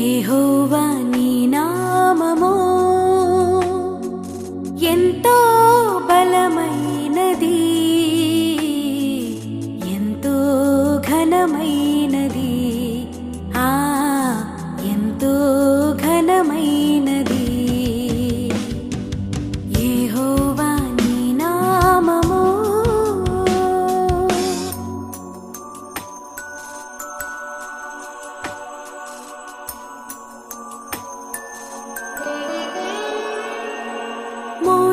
ఏహోవా ఎంతో బలమై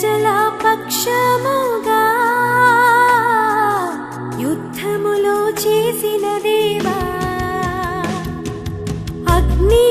ప్రజల పక్షముగా యుద్ధములో చేసిన దేవా అగ్ని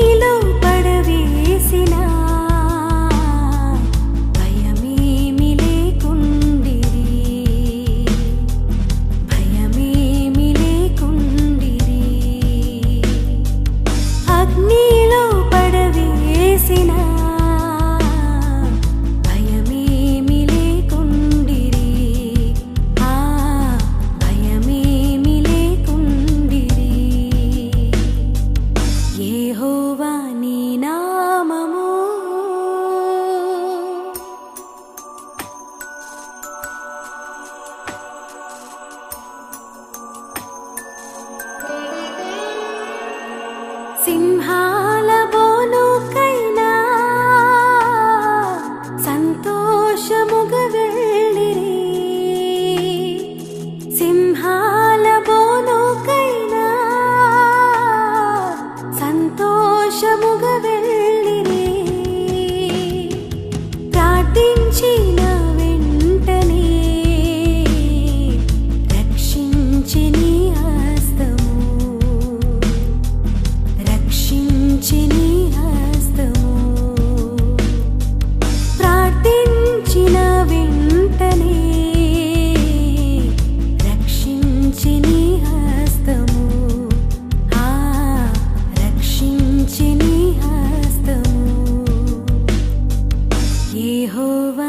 Jehovah.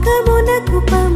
kamu nak kupang